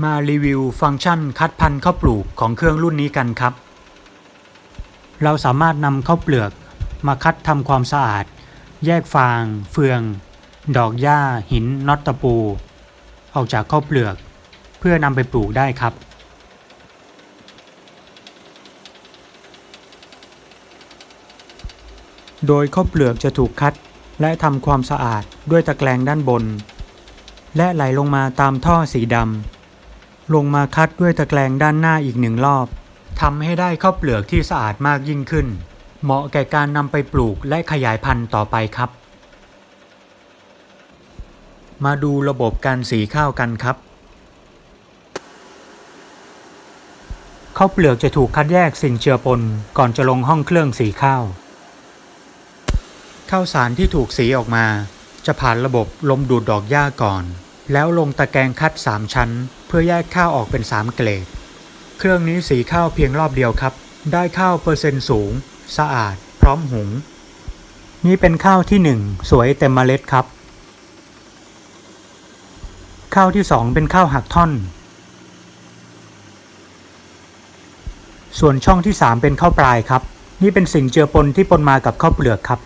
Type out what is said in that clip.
มารีวิวฟังก์ชันคัดพันธุ์ข้าวปลูกของเครื่องรุ่นนี้กันครับ เราสามารถนำข้าวเปลือกมาคัดทำความสะอาด แยกฟาง เฟือง ดอกหญ้า หินน็อตตะปู ออกจากข้าวเปลือก เพื่อนำไปปลูกได้ครับ โดยข้าวเปลือกจะถูกคัดและทำความสะอาดด้วยตะแกรงด้านบน และไหลลงมาตามท่อสีดำ ลงมาคัดด้วยตะแกรงด้านหน้าอีกหนึ่งรอบทำให้ได้ข้าวเปลือกที่สะอาดมากยิ่งขึ้น เหมาะแก่การนำไปปลูกและขยายพันธุ์ต่อไปครับ มาดูระบบการสีข้าวกันครับข้าวเปลือกจะถูกคัดแยกสิ่งเจือปนก่อนจะลงห้องเครื่องสีข้าวข้าวสารที่ถูกสีออกมา จะผ่านระบบลมดูดดอกหญ้าก่อน แล้วลงตะแกรงคัด 3 ชั้น เพื่อแยกข้าวออกเป็น 3 เกรด เครื่องนี้สีข้าวเพียงรอบเดียวครับ ได้ข้าวเปอร์เซ็นต์สูง สะอาด พร้อมหุง นี่เป็นข้าวที่ 1 สวยเต็มเมล็ดครับ ข้าวที่ 2 เป็นข้าวหักท่อน ส่วนช่องที่ 3 เป็นข้าวปลายครับ นี่เป็นสิ่งเจือปนที่ปนมากับข้าวเปลือกครับ